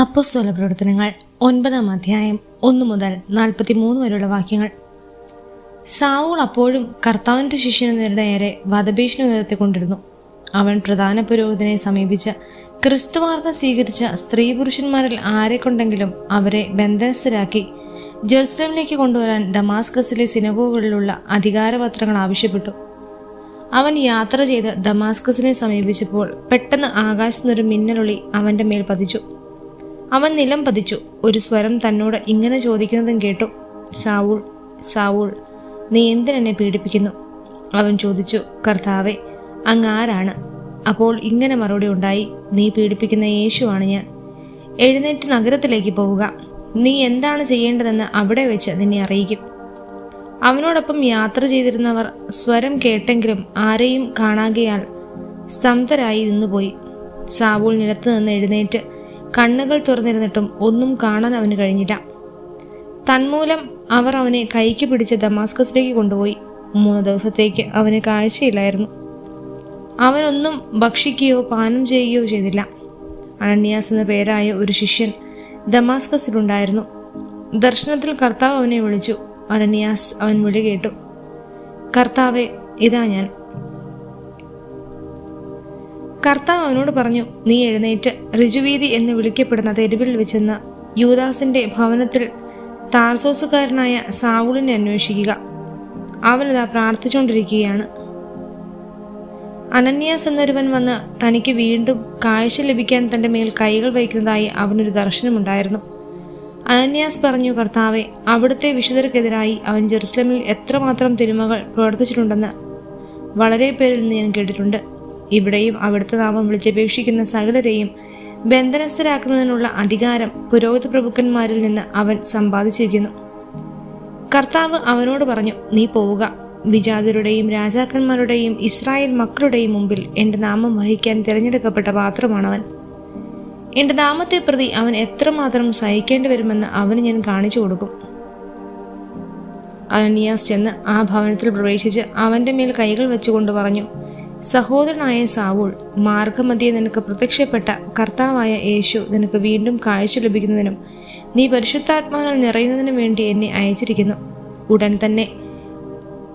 അപ്പോസ്തല പ്രവർത്തനങ്ങൾ ഒൻപതാം അധ്യായം ഒന്ന് മുതൽ നാൽപ്പത്തി മൂന്ന് വരെയുള്ള വാക്യങ്ങൾ. സാവൂൾ അപ്പോഴും കർത്താവിന്റെ ശിഷ്യന് നേരെ വധഭീഷണി ഉയർത്തിക്കൊണ്ടിരുന്നു അവൻ പ്രധാന പുരോഹിതനെ സമീപിച്ച് ക്രിസ്തുമാർഗം സ്വീകരിച്ച സ്ത്രീ പുരുഷന്മാരിൽ ആരെ കൊണ്ടെങ്കിലും അവരെ ബന്ധനസ്ഥരാക്കി ജെറുസലേമിലേക്ക് കൊണ്ടുവരാൻ ഡമാസ്കസിലെ സിനഗോകളിലുള്ള അധികാരപത്രങ്ങൾ ആവശ്യപ്പെട്ടു. അവൻ യാത്ര ചെയ്ത് ദമാസ്കസിനെ സമീപിച്ചപ്പോൾ പെട്ടെന്ന് ആകാശത്തുനിന്നൊരു മിന്നലൊളി അവന്റെ മേൽ പതിച്ചു. അവൻ നിലം പതിച്ചു. ഒരു സ്വരം തന്നോട് ഇങ്ങനെ ചോദിക്കുന്നതും കേട്ടു. സാവൂൾ സാവൂൾ നീ എന്തിനെന്നെ പീഡിപ്പിക്കുന്നു? അവൻ ചോദിച്ചു കർത്താവെ അങ്ങ് ആരാണ്? അപ്പോൾ ഇങ്ങനെ മറുപടി ഉണ്ടായി നീ പീഡിപ്പിക്കുന്ന യേശുവാണ് ഞാൻ. എഴുന്നേറ്റ് നഗരത്തിലേക്ക് പോവുക. നീ എന്താണ് ചെയ്യേണ്ടതെന്ന് അവിടെ വെച്ച് നിന്നെ അറിയിക്കും. അവനോടൊപ്പം യാത്ര ചെയ്തിരുന്നവർ സ്വരം കേട്ടെങ്കിലും ആരെയും കാണാകയാൽ സ്തംഭരായി നിന്നുപോയി. സാവൂൾ നിലത്ത് നിന്ന് എഴുന്നേറ്റ് കണ്ണുകൾ തുറന്നിരുന്നിട്ടും ഒന്നും കാണാൻ അവന് കഴിഞ്ഞില്ല. തന്മൂലം അവർ അവനെ കൈക്ക് പിടിച്ച് ദമാസ്കസിലേക്ക് കൊണ്ടുപോയി. മൂന്ന് ദിവസത്തേക്ക് അവന് കാഴ്ചയില്ലായിരുന്നു. അവനൊന്നും ഭക്ഷിക്കുകയോ പാനം ചെയ്യുകയോ ചെയ്തില്ല. അനന്യാസ് എന്ന പേരായ ഒരു ശിഷ്യൻ ദമാസ്കസിലുണ്ടായിരുന്നു. ദർശനത്തിൽ കർത്താവ് അവനെ വിളിച്ചു. അനന്യാസ് അവൻ വിളി കേട്ടു. കർത്താവെ ഇതാ ഞാൻ. കർത്താവ് അവനോട് പറഞ്ഞു നീ എഴുന്നേറ്റ്. ഋജുവീതി എന്ന് വിളിക്കപ്പെടുന്ന തെരുവിൽ വെച്ചെന്ന് യൂദാസിന്റെ ഭവനത്തിൽ താർസോസുകാരനായ സാവുളിനെ അന്വേഷിക്കുക. അവനിതാ പ്രാർത്ഥിച്ചുകൊണ്ടിരിക്കുകയാണ്. അനന്യാസ് എന്നൊരുവൻ വന്ന് തനിക്ക് വീണ്ടും കാഴ്ച ലഭിക്കാൻ തന്റെ മേൽ കൈകൾ വയ്ക്കുന്നതായി അവനൊരു ദർശനമുണ്ടായിരുന്നു. അനന്യാസ് പറഞ്ഞു കർത്താവെ അവിടുത്തെ വിശുദ്ധർക്കെതിരായി അവൻ ജെറുസലമിൽ എത്രമാത്രം തിരുമകൾ പ്രവർത്തിച്ചിട്ടുണ്ടെന്ന് വളരെ പേരിൽ നിന്ന് ഞാൻ കേട്ടിട്ടുണ്ട്. ഇവിടെയും അവിടുത്തെ നാമം വിളിച്ചപേക്ഷിക്കുന്ന സകലരെയും ബന്ധനസ്ഥരാക്കുന്നതിനുള്ള അധികാരം പുരോഹിത പ്രഭുക്കന്മാരിൽ നിന്ന് അവൻ സമ്പാദിച്ചിരിക്കുന്നു. കർത്താവ് അവനോട് പറഞ്ഞു നീ പോവുക. വിജാതരുടെയും രാജാക്കന്മാരുടെയും ഇസ്രായേൽ മക്കളുടെയും മുമ്പിൽ എന്റെ നാമം വഹിക്കാൻ തിരഞ്ഞെടുക്കപ്പെട്ട പാത്രമാണവൻ. എന്റെ നാമത്തെ പ്രതി അവൻ എത്രമാത്രം സഹിക്കേണ്ടി വരുമെന്ന് അവന് ഞാൻ കാണിച്ചു കൊടുക്കും. അനനിയാസ് ചെന്ന് ആ ഭവനത്തിൽ പ്രവേശിച്ച് അവന്റെ മേൽ കൈകൾ വെച്ചുകൊണ്ട് പറഞ്ഞു സഹോദരനായ സാവൂൾ മാർഗമധ്യേ നിനക്ക് പ്രത്യക്ഷപ്പെട്ട കർത്താവായ യേശു നിനക്ക് വീണ്ടും കാഴ്ച ലഭിക്കുന്നതിനും നീ പരിശുദ്ധാത്മാവിനാൽ നിറയുന്നതിനും വേണ്ടി എന്നെ അയച്ചിരിക്കുന്നു. ഉടൻ തന്നെ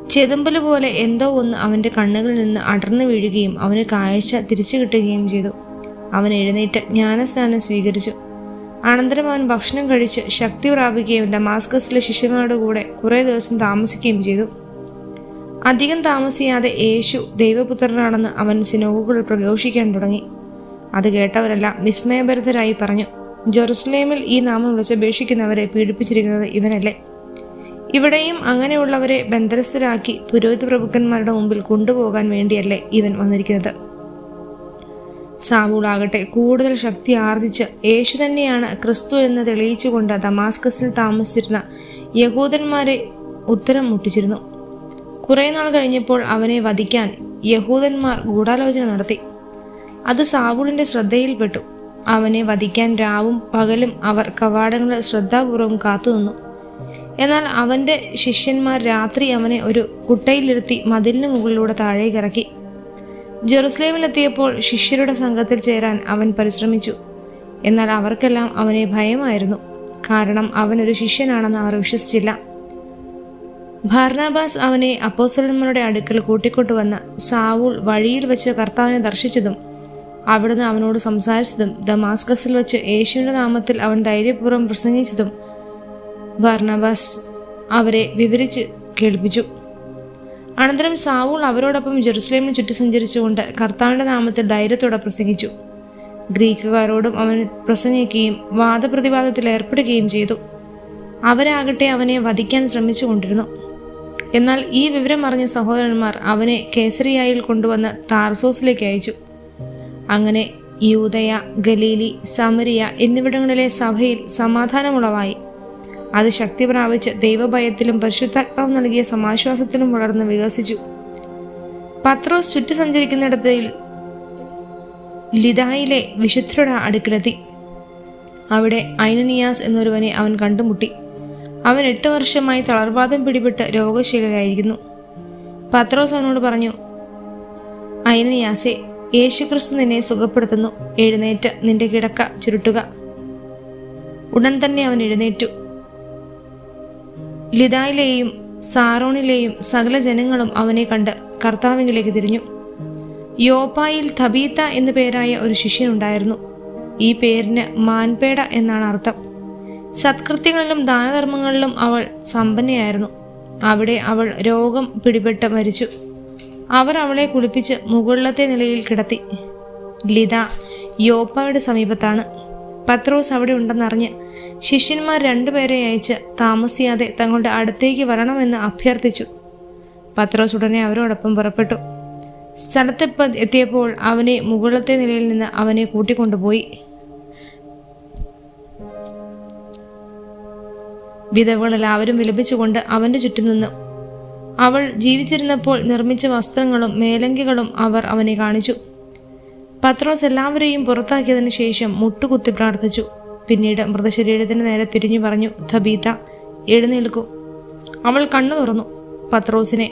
ചെതുമ്പൽ പോലെ എന്തോ ഒന്ന് അവന്റെ കണ്ണുകളിൽ നിന്ന് അടർന്നു വീഴുകയും അവന് കാഴ്ച തിരിച്ചു കിട്ടുകയും ചെയ്തു. അവൻ എഴുന്നേറ്റ് ജ്ഞാനസ്നാനം സ്വീകരിച്ചു. അനന്തരം അവൻ ഭക്ഷണം കഴിച്ച് ശക്തി പ്രാപിക്കുകയും ദമാസ്കസിലെ ശിഷ്യന്മാരുടെ കൂടെ കുറേ ദിവസം താമസിക്കുകയും ചെയ്തു. അധികം താമസിയാതെ യേശു ദൈവപുത്രനാണെന്ന് അവൻ സിനോഗുകൾ പ്രഘോഷിക്കാൻ തുടങ്ങി. അത് കേട്ടവരെല്ലാം വിസ്മയഭരിതരായി പറഞ്ഞു ജെറുസലേമിൽ ഈ നാമം വിളിച്ചപേക്ഷിക്കുന്നവരെ പീഡിപ്പിച്ചിരിക്കുന്നത് ഇവനല്ലേ? ഇവിടെയും അങ്ങനെയുള്ളവരെ ബന്ധനസ്ഥരാക്കി പുരോഹിത പ്രഭുക്കന്മാരുടെ മുമ്പിൽ കൊണ്ടുപോകാൻ വേണ്ടിയല്ലേ ഇവൻ വന്നിരിക്കുന്നത്? സാവൂളാകട്ടെ കൂടുതൽ ശക്തി ആർജിച്ച് യേശു തന്നെയാണ് ക്രിസ്തു എന്ന് തെളിയിച്ചുകൊണ്ട് ദമാസ്കസിൽ താമസിച്ചിരുന്ന യഹൂദന്മാരെ ഉത്തരം മുട്ടിച്ചിരുന്നു. കുറേ നാൾ കഴിഞ്ഞപ്പോൾ അവനെ വധിക്കാൻ യഹൂദന്മാർ ഗൂഢാലോചന നടത്തി. അത് സാവൂളിന്റെ ശ്രദ്ധയിൽപ്പെട്ടു. അവനെ വധിക്കാൻ രാവും പകലും അവർ കവാടങ്ങളിൽ ശ്രദ്ധാപൂർവം കാത്തുനിന്നു. എന്നാൽ അവന്റെ ശിഷ്യന്മാർ രാത്രി അവനെ ഒരു കുട്ടയിലിരുത്തി മതിലിന് മുകളിലൂടെ താഴേക്കിറക്കി ജെറുസലേമിലെത്തിയപ്പോൾ ശിഷ്യരുടെ സംഘത്തിൽ ചേരാൻ അവൻ പരിശ്രമിച്ചു. എന്നാൽ അവർക്കെല്ലാം അവനെ ഭയമായിരുന്നു. കാരണം അവനൊരു ശിഷ്യനാണെന്ന് അവർ വിശ്വസിച്ചില്ല. ഭർണബാസ് അവനെ അപ്പോസലന്മാരുടെ അടുക്കൽ കൂട്ടിക്കൊണ്ടുവന്ന സാവൂൾ വഴിയിൽ വെച്ച് കർത്താവിനെ ദർശിച്ചതും അവിടുന്ന് അവനോട് സംസാരിച്ചതും ദമാസ്കസിൽ വെച്ച് യേശുവിന്റെ നാമത്തിൽ അവൻ ധൈര്യപൂർവം പ്രസംഗിച്ചതും ഭർണബാസ് അവരെ വിവരിച്ച് കേൾപ്പിച്ചു. അനന്തരം സാവൂൾ അവരോടൊപ്പം ജെറുസലേമിന് ചുറ്റി സഞ്ചരിച്ചുകൊണ്ട് കർത്താവിന്റെ നാമത്തിൽ ധൈര്യത്തോടെ പ്രസംഗിച്ചു. ഗ്രീക്കുകാരോടും അവൻ പ്രസംഗിക്കുകയും വാദപ്രതിവാദത്തിൽ ഏർപ്പെടുകയും ചെയ്തു. അവരാകട്ടെ അവനെ വധിക്കാൻ ശ്രമിച്ചുകൊണ്ടിരുന്നു. എന്നാൽ ഈ വിവരം അറിഞ്ഞ സഹോദരന്മാർ അവനെ കേസരിയായിൽ കൊണ്ടുവന്ന് താർസോസിലേക്ക് അയച്ചു. അങ്ങനെ യൂതയ ഗലീലി സമരിയ എന്നിവിടങ്ങളിലെ സഭയിൽ സമാധാനമുളവായി. അത് ശക്തി പ്രാപിച്ച് ദൈവഭയത്തിലും പരിശുദ്ധാത്മാവ് നൽകിയ സമാശ്വാസത്തിലും വളർന്ന് വികസിച്ചു. പത്രോസ് ചുറ്റി സഞ്ചരിക്കുന്നിടത്തിൽ ലിതായിലെ വിശുദ്ധരുടെ അടുക്കിലെത്തി. അവിടെ ഐനനിയാസ് എന്നൊരുവനെ അവൻ കണ്ടുമുട്ടി. അവൻ എട്ട് വർഷമായി തളർവാദം പിടിപെട്ട് രോഗശീലരായിരിക്കുന്നു. പത്രോസ് അവനോട് പറഞ്ഞു ഐനനിയാസെ യേശുക്രിസ്തു നിന്നെ സുഖപ്പെടുത്തുന്നു. എഴുന്നേറ്റ് നിന്റെ കിടക്ക ചുരുട്ടുക. ഉടൻ തന്നെ അവൻ എഴുന്നേറ്റു. ലിതായിലെയും സാറോണിലെയും സകല ജനങ്ങളും അവനെ കണ്ട് കർത്താവിങ്കിലേക്ക് തിരിഞ്ഞു. യോപ്പായിൽ തബീത്ത എന്നു പേരായ ഒരു ശിഷ്യനുണ്ടായിരുന്നു. ഈ പേരിന് മാൻപേട എന്നാണ് അർത്ഥം. സത്കൃത്യങ്ങളിലും ദാനധർമ്മങ്ങളിലും അവൾ സമ്പന്നയായിരുന്നു. അവിടെ അവൾ രോഗം പിടിപെട്ട് മരിച്ചു. അവർ അവളെ കുളിപ്പിച്ച് മുകളിലത്തെ നിലയിൽ കിടത്തി. ലിത യോപ്പയുടെ സമീപത്താണ്. പത്രോസ് അവിടെ ഉണ്ടെന്നറിഞ്ഞ് ശിഷ്യന്മാർ രണ്ടുപേരെ അയച്ച് താമസിയാതെ തങ്ങളുടെ അടുത്തേക്ക് വരണമെന്ന് അഭ്യർത്ഥിച്ചു. പത്രോസ് ഉടനെ അവരോടൊപ്പം പുറപ്പെട്ടു. സ്ഥലത്തെപ്പ എത്തിയപ്പോൾ അവനെ മുകളിലത്തെ നിലയിൽ നിന്ന് അവനെ കൂട്ടിക്കൊണ്ടുപോയി. വിധവകൾ എല്ലാവരും വിലപിച്ചുകൊണ്ട് അവന്റെ ചുറ്റും നിന്നു. അവൾ ജീവിച്ചിരുന്നപ്പോൾ നിർമ്മിച്ച വസ്ത്രങ്ങളും മേലങ്കികളും അവർ അവനെ കാണിച്ചു. പത്രോസ് എല്ലാവരെയും പുറത്താക്കിയതിനു ശേഷം മുട്ടുകുത്തി പ്രാർത്ഥിച്ചു. പിന്നീട് മൃതശരീരത്തിന് നേരെ തിരിഞ്ഞു പറഞ്ഞു ധബീത എഴുന്നേൽക്കൂ. അവൾ കണ്ണു തുറന്നു. പത്രോസിനെ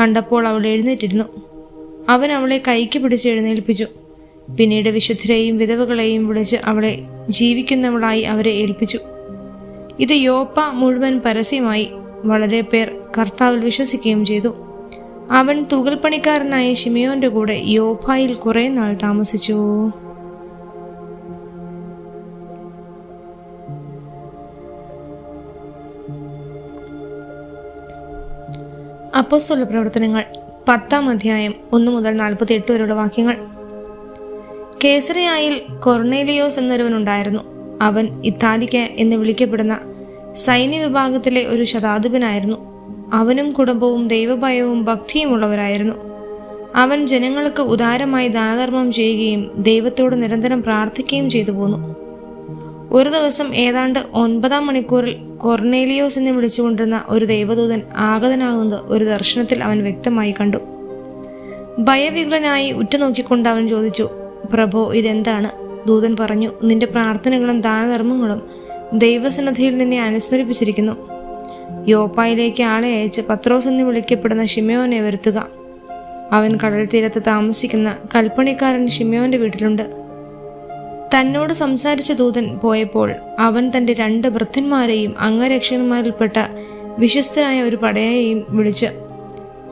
കണ്ടപ്പോൾ അവൾ എഴുന്നേറ്റിരുന്നു. അവൻ അവളെ കൈക്ക് പിടിച്ച് എഴുന്നേൽപ്പിച്ചു. പിന്നീട് വിശുദ്ധരെയും വിധവകളെയും വിളിച്ച് അവളെ ജീവിക്കുന്നവളായി അവരെ ഏൽപ്പിച്ചു. ഇത് യോപ്പ മുഴുവൻ പരസ്യമായി വളരെ പേർ കർത്താവിൽ വിശ്വസിക്കുകയും ചെയ്തു. അവൻ തുകൽ പണിക്കാരനായ ഷിമിയോന്റെ കൂടെ യോഫായിൽ കുറെ നാൾ താമസിച്ചു. അപ്പോസ്തല പ്രവർത്തനങ്ങൾ പത്താം അധ്യായം ഒന്ന് മുതൽ നാൽപ്പത്തി എട്ട് വരെയുള്ള വാക്യങ്ങൾ. കേസറിയായിൽ കൊർണേലിയോസ് എന്നൊരുവനുണ്ടായിരുന്നു അവൻ ഇത്താലിക്ക എന്ന് വിളിക്കപ്പെടുന്ന സൈന്യ വിഭാഗത്തിലെ ഒരു ശതാധിപനായിരുന്നു. അവനും കുടുംബവും ദൈവഭയവും ഭക്തിയുമുള്ളവരായിരുന്നു. അവൻ ജനങ്ങൾക്ക് ഉദാരമായി ദാനധർമ്മം ചെയ്യുകയും ദൈവത്തോട് നിരന്തരം പ്രാർത്ഥിക്കുകയും ചെയ്തു പോന്നു. ഒരു ദിവസം ഏതാണ്ട് ഒൻപതാം മണിക്കൂറിൽ കൊർണേലിയോസ് എന്ന് വിളിച്ചുകൊണ്ടിരുന്ന ഒരു ദൈവദൂതൻ ആഗതനാകുന്നത് ഒരു ദർശനത്തിൽ അവൻ വ്യക്തമായി കണ്ടു. ഭയവികളനായി ഉറ്റുനോക്കിക്കൊണ്ട് അവൻ ചോദിച്ചു പ്രഭോ ഇതെന്താണ്? ദൂതൻ പറഞ്ഞു നിന്റെ പ്രാർത്ഥനകളും ദാനധർമ്മങ്ങളും ദൈവസന്നദ്ധയിൽ നിന്നെ അനുസ്മരിപ്പിച്ചിരിക്കുന്നു. യോപ്പായിലേക്ക് ആളെ അയച്ച് പത്രോസ് എന്ന് വിളിക്കപ്പെടുന്ന ഷിമയോനെ വരുത്തുക. അവൻ കടൽ തീരത്ത് താമസിക്കുന്ന കൽപ്പണിക്കാരൻ ഷിമയോന്റെ വീട്ടിലുണ്ട്. തന്നോട് സംസാരിച്ച ദൂതൻ പോയപ്പോൾ അവൻ തന്റെ രണ്ട് വൃദ്ധന്മാരെയും അംഗരക്ഷകന്മാരിൽപ്പെട്ട വിശ്വസ്തനായ ഒരു പടയെയും വിളിച്ച്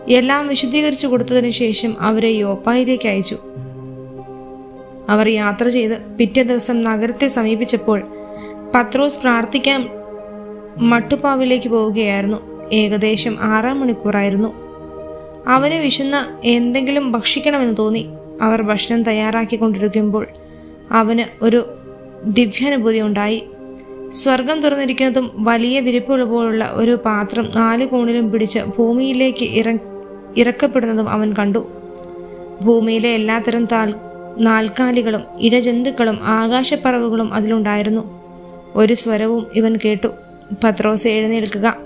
എല്ലാം വിശദീകരിച്ചു കൊടുത്തതിനു ശേഷം അവരെ യോപ്പായിലേക്ക് അയച്ചു. അവർ യാത്ര ചെയ്ത് പിറ്റേ ദിവസം നഗരത്തെ സമീപിച്ചപ്പോൾ പത്രോസ് പ്രാർത്ഥിക്കാൻ മട്ടുപ്പാവിലേക്ക് പോവുകയായിരുന്നു. ഏകദേശം ആറാം മണിക്കൂറായിരുന്നു. അവന് വിശന്ന എന്തെങ്കിലും ഭക്ഷിക്കണമെന്ന് തോന്നി. അവർ ഭക്ഷണം തയ്യാറാക്കിക്കൊണ്ടിരിക്കുമ്പോൾ അവന് ഒരു ദിവ്യാനുഭൂതി ഉണ്ടായി. സ്വർഗം തുറന്നിരിക്കുന്നതും വലിയ വിരിപ്പുള്ള പോലുള്ള ഒരു പാത്രം നാല് കോണിലും പിടിച്ച് ഭൂമിയിലേക്ക് ഇറ ഇറക്കപ്പെടുന്നതും അവൻ കണ്ടു. ഭൂമിയിലെ എല്ലാത്തരം താൽ നാൽക്കാലികളും ഇഴജന്തുക്കളും ആകാശപ്പറവുകളും അതിലുണ്ടായിരുന്നു. ഒരു സ്വരവും ഇവൻ കേട്ടു. പത്രോസ് എഴുന്നേൽക്കുക.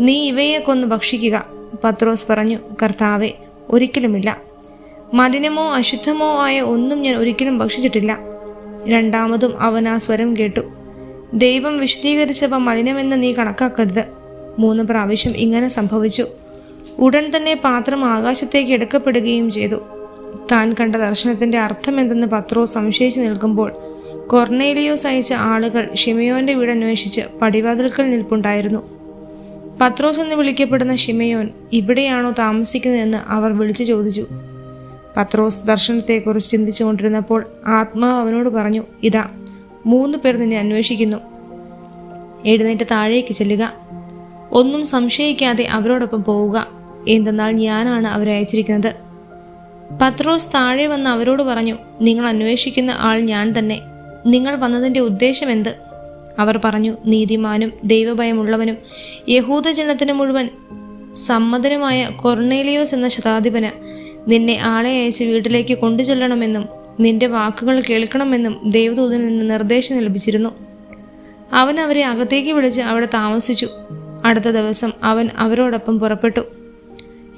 നീ ഇവയെ കൊന്ന് ഭക്ഷിക്കുക. പത്രോസ് പറഞ്ഞു കർത്താവെ ഒരിക്കലുമില്ല. മലിനമോ അശുദ്ധമോ ആയ ഒന്നും ഞാൻ ഒരിക്കലും ഭക്ഷിച്ചിട്ടില്ല. രണ്ടാമതും അവൻ ആ സ്വരം കേട്ടു. ദൈവം വിശദീകരിച്ചവ മലിനമെന്ന് നീ കണക്കാക്കരുത്. മൂന്ന് പ്രാവശ്യം ഇങ്ങനെ സംഭവിച്ചു. ഉടൻ തന്നെ പാത്രം ആകാശത്തേക്ക് എടുക്കപ്പെടുകയും ചെയ്തു. താൻ കണ്ട ദർശനത്തിന്റെ അർത്ഥം എന്തെന്ന് പത്രോ സംശയിച്ചു നിൽക്കുമ്പോൾ കൊർണേലിയോസ് അയച്ച ആളുകൾ ഷിമയോന്റെ വീട് അന്വേഷിച്ച് പടിവാതിൽക്കൽ നിൽപ്പുണ്ടായിരുന്നു. പത്രോസ് എന്ന് വിളിക്കപ്പെടുന്ന ഷിമയോൻ ഇവിടെയാണോ താമസിക്കുന്നതെന്ന് അവർ വിളിച്ചു ചോദിച്ചു. പത്രോസ് ദർശനത്തെക്കുറിച്ച് ചിന്തിച്ചുകൊണ്ടിരുന്നപ്പോൾ ആത്മാവ് അവനോട് പറഞ്ഞു ഇതാ മൂന്ന് പേർ നിന്നെ അന്വേഷിക്കുന്നു. എഴുന്നേറ്റ് താഴേക്ക് ചെല്ലുക. ഒന്നും സംശയിക്കാതെ അവരോടൊപ്പം പോവുക. എന്തെന്നാൽ ഞാനാണ് അവരെ അയച്ചിരിക്കുന്നത്. പത്രോസ് താഴെ വന്ന് അവരോട് പറഞ്ഞു നിങ്ങൾ അന്വേഷിക്കുന്ന ആൾ ഞാൻ തന്നെ. നിങ്ങൾ വന്നതിന്റെ ഉദ്ദേശം എന്ത്? അവർ പറഞ്ഞു നീതിമാനും ദൈവഭയമുള്ളവനും. യഹൂദജനത്തിന് മുഴുവൻ സമ്മതനുമായ കൊർണേലിയോസ് എന്ന ശതാധിപന് നിന്നെ ആളെ അയച്ച് വീട്ടിലേക്ക് കൊണ്ടുചെല്ലണമെന്നും നിന്റെ വാക്കുകൾ കേൾക്കണമെന്നും ദേവദൂതനിൽ നിന്ന് നിർദ്ദേശം ലഭിച്ചിരുന്നു. അവൻ അവരെ അകത്തേക്ക് വിളിച്ച് അവിടെ താമസിച്ചു. അടുത്ത ദിവസം അവൻ അവരോടൊപ്പം പുറപ്പെട്ടു.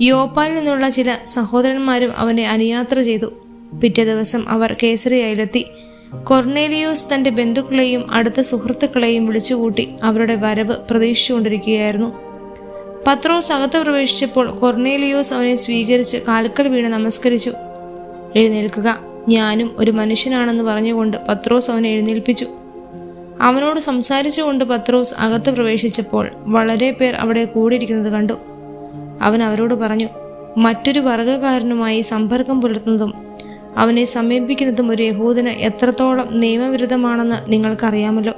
യോപ്പായിൽ നിന്നുള്ള ചില സഹോദരന്മാരും അവനെ അനുയാത്ര ചെയ്തു. പിറ്റേ ദിവസം അവർ കേസറിയായിലെത്തി കൊർണേലിയോസ് തന്റെ ബന്ധുക്കളെയും അടുത്ത സുഹൃത്തുക്കളെയും വിളിച്ചുകൂട്ടി അവരുടെ വരവ് പ്രതീക്ഷിച്ചുകൊണ്ടിരിക്കുകയായിരുന്നു. പത്രോസ് അകത്ത് പ്രവേശിച്ചപ്പോൾ കൊർണേലിയോസ് അവനെ സ്വീകരിച്ച് കാൽക്കൽ വീണ് നമസ്കരിച്ചു. എഴുന്നേൽക്കുക. ഞാനും ഒരു മനുഷ്യനാണെന്ന് പറഞ്ഞുകൊണ്ട് പത്രോസ് അവനെ എഴുന്നേൽപ്പിച്ചു. അവനോട് സംസാരിച്ചുകൊണ്ട് പത്രോസ് അകത്ത് പ്രവേശിച്ചപ്പോൾ വളരെ പേർ അവിടെ കൂടിയിരിക്കുന്നത് കണ്ടു. അവൻ അവരോട് പറഞ്ഞു മറ്റൊരു വർഗക്കാരനുമായി സമ്പർക്കം പുലർത്തുന്നതും അവനെ സമീപിക്കുന്നതും ഒരു യഹൂദന് എത്രത്തോളം നിയമവിരുദ്ധമാണെന്ന് നിങ്ങൾക്കറിയാമല്ലോ.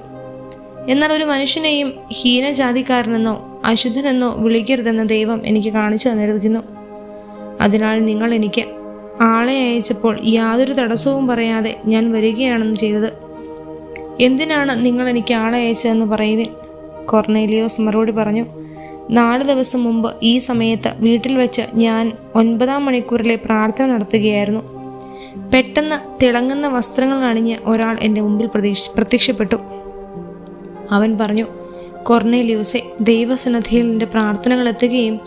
എന്നാൽ ഒരു മനുഷ്യനെയും ഹീനജാതിക്കാരനെന്നോ അശുദ്ധനെന്നോ വിളിക്കരുതെന്ന ദൈവം എനിക്ക് കാണിച്ചു തന്നിരിക്കുന്നു. അതിനാൽ നിങ്ങൾ എനിക്ക് ആളെ അയച്ചപ്പോൾ യാതൊരു തടസ്സവും പറയാതെ ഞാൻ വരികയാണെന്ന് ചെയ്തത്. എന്തിനാണ് നിങ്ങൾ എനിക്ക് ആളെ അയച്ചതെന്ന് പറയുവിൻ? കൊർണേലിയോസ് മറുപടി പറഞ്ഞു നാല് ദിവസം മുമ്പ് ഈ സമയത്ത് വീട്ടിൽ വെച്ച് ഞാൻ ഒൻപതാം മണിക്കൂറിലെ പ്രാർത്ഥന നടത്തുകയായിരുന്നു. പെട്ടെന്ന് തിളങ്ങുന്ന വസ്ത്രങ്ങൾ അണിഞ്ഞ് ഒരാൾ എന്റെ മുമ്പിൽ പ്രതീക്ഷ പ്രത്യക്ഷപ്പെട്ടു. അവൻ പറഞ്ഞു കൊർണേലിയോസെ ദൈവസന്നദ്ധിയിൽ നിന്റെ പ്രാർത്ഥനകൾ എത്തുകയും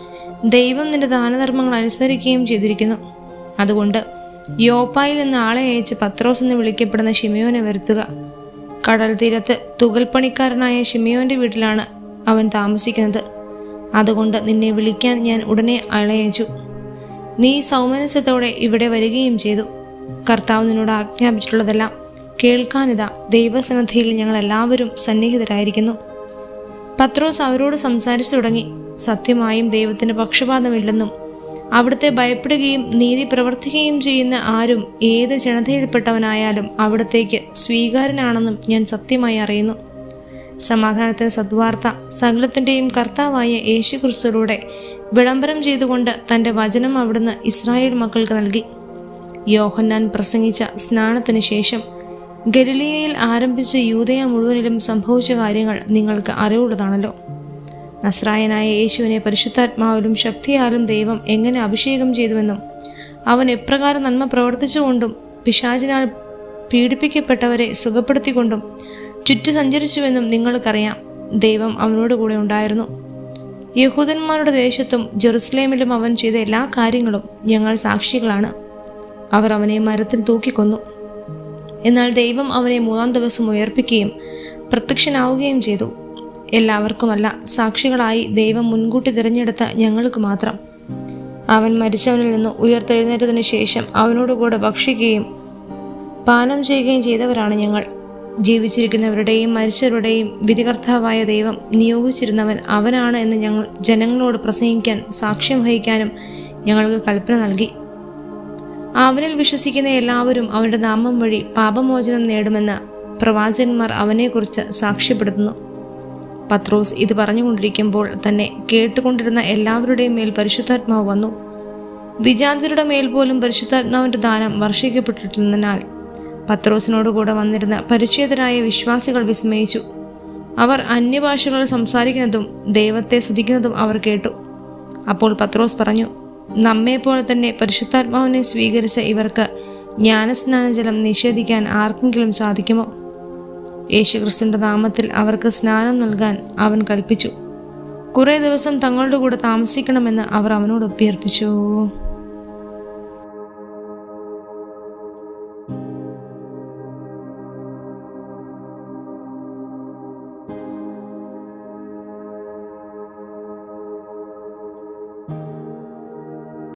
ദൈവം നിന്റെ ദാനധർമ്മങ്ങൾ അനുസ്മരിക്കുകയും ചെയ്തിരിക്കുന്നു. അതുകൊണ്ട് യോപ്പായിൽ നിന്ന് ആളെ അയച്ച് പത്രോസ് എന്ന് വിളിക്കപ്പെടുന്ന ഷിമിയോനെ വരുത്തുക. കടൽ തീരത്ത് തുകൽപ്പണിക്കാരനായ ഷിമിയോന്റെ വീട്ടിലാണ് അവൻ താമസിക്കുന്നത്. അതുകൊണ്ട് നിന്നെ വിളിക്കാൻ ഞാൻ ഉടനെ അളയച്ചു. നീ സൗമനസ്യത്തോടെ ഇവിടെ വരികയും ചെയ്തു. കർത്താവ് നിന്നോട് ആജ്ഞാപിച്ചിട്ടുള്ളതെല്ലാം കേൾക്കാനിതാ ദൈവസന്നദ്ധിയിൽ ഞങ്ങൾ എല്ലാവരും സന്നിഹിതരായിരിക്കുന്നു. പത്രോസ് അവരോട് സംസാരിച്ചു തുടങ്ങി. സത്യമായും ദൈവത്തിന് പക്ഷപാതമില്ലെന്നും അവിടുത്തെ ഭയപ്പെടുകയും നീതി പ്രവർത്തിക്കുകയും ചെയ്യുന്ന ആരും ഏത് ജനതയിൽപ്പെട്ടവനായാലും അവിടത്തേക്ക് സ്വീകാരനാണെന്നും ഞാൻ സത്യമായി അറിയുന്നു. സമാധാനത്തിന് സദ്വാർത്ത സകലത്തിന്റെയും കർത്താവായ യേശു ക്രിസ്തുലൂടെ വിളംബരം ചെയ്തുകൊണ്ട് തന്റെ വചനം അവിടുന്ന് ഇസ്രായേൽ മക്കൾക്ക് നൽകി. യോഹന്നാൻ പ്രസംഗിച്ച സ്നാനത്തിന് ശേഷം ഗലിലിയയിൽ ആരംഭിച്ച യൂതയ മുഴുവനിലും സംഭവിച്ച കാര്യങ്ങൾ നിങ്ങൾക്ക് അറിവുള്ളതാണല്ലോ. നസ്രായനായ യേശുവിനെ പരിശുദ്ധാത്മാവിലും ശക്തിയാലും ദൈവം എങ്ങനെ അഭിഷേകം ചെയ്തുവെന്നും അവൻ എപ്രകാരം നന്മ പ്രവർത്തിച്ചുകൊണ്ടും പിശാചിനാൽ പീഡിപ്പിക്കപ്പെട്ടവരെ സുഖപ്പെടുത്തിക്കൊണ്ടും ചുറ്റു സഞ്ചരിച്ചുവെന്നും നിങ്ങൾക്കറിയാം. ദൈവം അവനോട് കൂടെ ഉണ്ടായിരുന്നു. യഹൂദന്മാരുടെ ദേശത്തും ജെറുസലേമിലും അവൻ ചെയ്ത എല്ലാ കാര്യങ്ങളും ഞങ്ങൾ സാക്ഷികളാണ്. അവർ അവനെ മരത്തിൽ തൂക്കിക്കൊന്നു. എന്നാൽ ദൈവം അവനെ മൂന്നാം ദിവസം ഉയർപ്പിക്കുകയും പ്രത്യക്ഷനാവുകയും ചെയ്തു. എല്ലാവർക്കുമല്ല സാക്ഷികളായി ദൈവം മുൻകൂട്ടി തിരഞ്ഞെടുത്ത ഞങ്ങൾക്ക് മാത്രം. അവൻ മരിച്ചവനിൽ നിന്ന് ഉയർത്തെഴുന്നേറ്റതിനു ശേഷം അവനോടുകൂടെ ഭക്ഷിക്കുകയും പാനം ചെയ്യുകയും ചെയ്തവരാണ് ഞങ്ങൾ. ജീവിച്ചിരിക്കുന്നവരുടെയും മരിച്ചവരുടെയും വിധികർത്താവായ ദൈവം നിയോഗിച്ചിരുന്നവൻ അവനാണ് എന്ന് ഞങ്ങൾ ജനങ്ങളോട് പ്രസംഗിക്കാൻ സാക്ഷ്യം വഹിക്കാനും ഞങ്ങൾക്ക് കൽപ്പന നൽകി. അവനിൽ വിശ്വസിക്കുന്ന എല്ലാവരും അവരുടെ നാമം വഴി പാപമോചനം നേടുമെന്ന് പ്രവാചകന്മാർ അവനെക്കുറിച്ച് സാക്ഷ്യപ്പെടുത്തുന്നു. പത്രോസ് ഇത് പറഞ്ഞുകൊണ്ടിരിക്കുമ്പോൾ തന്നെ കേട്ടുകൊണ്ടിരുന്ന എല്ലാവരുടെയും മേൽ പരിശുദ്ധാത്മാവ് വന്നു. വിജാന്തരുടെ മേൽ പോലും പരിശുദ്ധാത്മാവിന്റെ ദാനം വർഷിക്കപ്പെട്ടിട്ടിരുന്നതിനാൽ പത്രോസിനോടുകൂടെ വന്നിരുന്ന പരിച്ഛേദരായ വിശ്വാസികൾ വിസ്മയിച്ചു. അവർ അന്യഭാഷകൾ സംസാരിക്കുന്നതും ദൈവത്തെ സ്തുതിക്കുന്നതും അവർ കേട്ടു. അപ്പോൾ പത്രോസ് പറഞ്ഞു നമ്മെപ്പോലെ തന്നെ പരിശുദ്ധാത്മാവിനെ സ്വീകരിച്ച ഇവർക്ക് ജ്ഞാനസ്നാനജലം നിഷേധിക്കാൻ ആർക്കെങ്കിലും സാധിക്കുമോ? യേശുക്രിസ്തുവിന്റെ നാമത്തിൽ അവർക്ക് സ്നാനം നൽകാൻ അവൻ കൽപ്പിച്ചു. കുറേ ദിവസം തങ്ങളുടെ കൂടെ താമസിക്കണമെന്ന് അവർ അവനോട് അഭ്യർത്ഥിച്ചു.